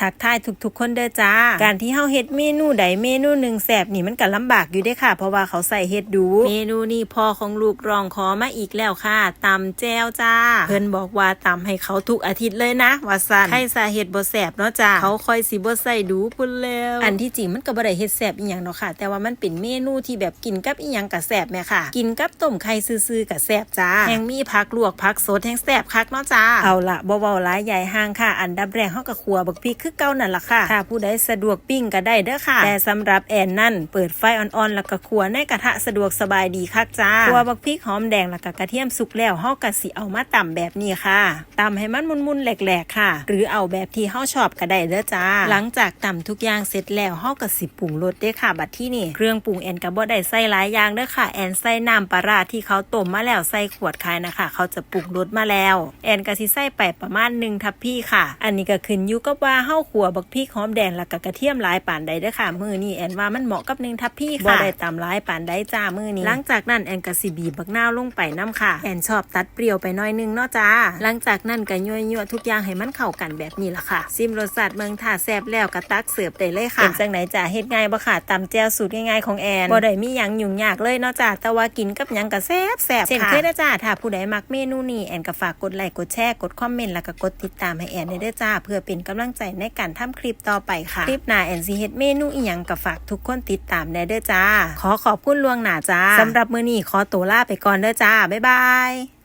ทักทายทุกๆ คนเด้อจ้า การที่เฮาเฮ็ดเมนูใดเมนูหนึ่งแสบนี่มันก็ลำบากอยู่เด้ค่ะ เพราะว่าเขาใส่เฮ็ดดู เมนูนี้พ่อของลูกร้องขอมาอีกแล้วค่ะตำแจวจ้า เพิ่นบอกว่าตำให้เขาทุกอาทิตย์เลยนะว่าซั่นให้สาเฮ็ดบ่แสบเนาะจ้าเขาค่อยสิบ่ใส่ดูพุ่นแล้วอันที่จริงมันก็บ่ได้เฮ็ดแสบอีหยังเนาะค่ะ แต่ว่ามันเป็นเมนูที่แบบกินกับอีหยังก็แสบแม่ค่ะ กินกับต้มไข่ซื่อๆก็แสบจ้าแฮงมีผักลวกผักสดแฮงแสบคักเนาะจ้าเอาละบ่เว้าหลายใหญ่ห่างค่ะ อันดับแรกเฮาก็ขัวบักพริกคือเก่านั่นล่ะค่ะ ถ้าผู้ใดสะดวกปิ้งก็ได้เด้อค่ะ แต่สำหรับแอนนั่นเปิดไฟอ่อนๆ แล้วก็ขัวในกระทะสะดวกสบายดีคักจ้าขัวบักพริกหอมแดงแล้วก็กระเทียมสุกแล้วเฮาก็สิเอามาตำแบบนี้ค่ะตำให้มันมุนๆแหลกๆค่ะ หรือเอาแบบที่เฮาชอบก็ได้เด้อจ้า หลังจากตำทุกอย่างเสร็จแล้วเฮาก็สิปรุงรสเด้อค่ะ บัดที่นี่เครื่องปรุงแอนก็บ่ได้ใส่หลายอย่างเด้อค่ะ แอนใส่น้ำปลาร้าที่เขาต้มมาแล้วใส่ขวดขายนะคะ เขาจะปรุงรสมาแล้ว แอนก็สิใส่ไปประมาณหนึ่งทัพพี่ค่ะ อันนี้ก็ขึ้นอยู่กับว่าเฮาขัวบักพริกหอมแดงแล้วก็กระเทียมหลายปานใดเด้อค่ะมือนี้แอนว่ามันเหมาะกับหนึ่งทัพพี่ค่ะบ่ได้ตำหลายปานใดจ้ามือนี้หลังจากนั้นแอนก็สิบีบบักนาวลงไปน้ำค่ะแอนชอบตัดเปรี้ยวไปหน้อยนึงเนาะจ้าหลังจากนั้นก็ยั่วๆทุกอย่างให้มันเข้ากันแบบนี้ล่ะค่ะซิมรสชาติเมืองท่าแซ่บแล้วก็ตักเสิร์ฟได้เลยค่ะเป็นจังไหนจ้าเฮ็ดง่ายบ่ค่ะตำแจ่วสูตรง่ายๆของแอนบ่ได้มีหยังยุ่งยากเลยเนาะจ้าแต่ว่ากินกับหยังก็แซ่บแซ่บเช่นเคยนะจ้าถ้าผู้ใดมักเมนูนี้แอนก็ฝากกดไลค์กดแชร์กดคอมเมนต์แล้วก็กดติดตามให้แอนได้เด้อจ้า เพื่อเป็นกำลังใจในการทำคลิปต่อไปค่ะ คลิปหน้าแอนสิเฮ็ดเมนูอีหยังก็ฝากทุกคนติดตามแน่เด้อจ้า ขอขอบคุณล่วงหน้าจ้าสำหรับมื้อนี้ขอตัวลาไปก่อนเด้อจ้า บ๊ายบาย